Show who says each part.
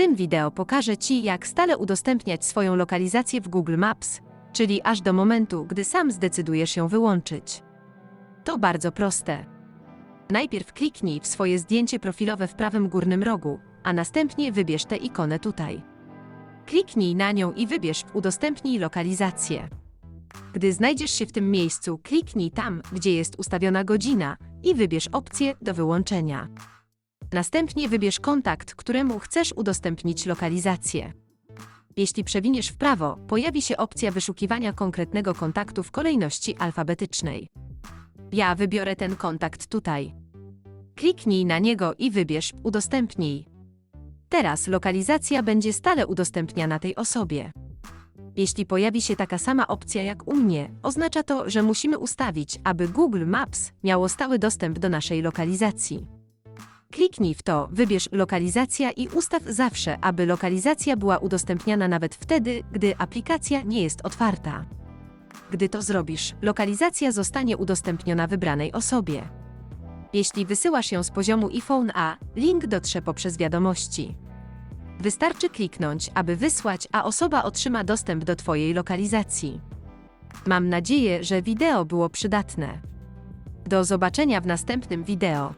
Speaker 1: tym wideo pokażę Ci, jak stale udostępniać swoją lokalizację w Google Maps, czyli aż do momentu, gdy sam zdecydujesz ją wyłączyć. To bardzo proste. Najpierw kliknij w swoje zdjęcie profilowe w prawym górnym rogu, a następnie wybierz tę ikonę tutaj. Kliknij na nią i wybierz Udostępnij lokalizację. Gdy znajdziesz się w tym miejscu, kliknij tam, gdzie jest ustawiona godzina i wybierz opcję do wyłączenia. Następnie wybierz kontakt, któremu chcesz udostępnić lokalizację. Jeśli przewiniesz w prawo, pojawi się opcja wyszukiwania konkretnego kontaktu w kolejności alfabetycznej. Ja wybiorę ten kontakt tutaj. Kliknij na niego i wybierz Udostępnij. Teraz lokalizacja będzie stale udostępniana tej osobie. Jeśli pojawi się taka sama opcja jak u mnie, oznacza to, że musimy ustawić, aby Google Maps miało stały dostęp do naszej lokalizacji. Kliknij w to, wybierz lokalizacja i ustaw zawsze, aby lokalizacja była udostępniana nawet wtedy, gdy aplikacja nie jest otwarta. Gdy to zrobisz, lokalizacja zostanie udostępniona wybranej osobie. Jeśli wysyłasz ją z poziomu iPhone A, link dotrze poprzez wiadomości. Wystarczy kliknąć, aby wysłać, a osoba otrzyma dostęp do Twojej lokalizacji. Mam nadzieję, że wideo było przydatne. Do zobaczenia w następnym wideo.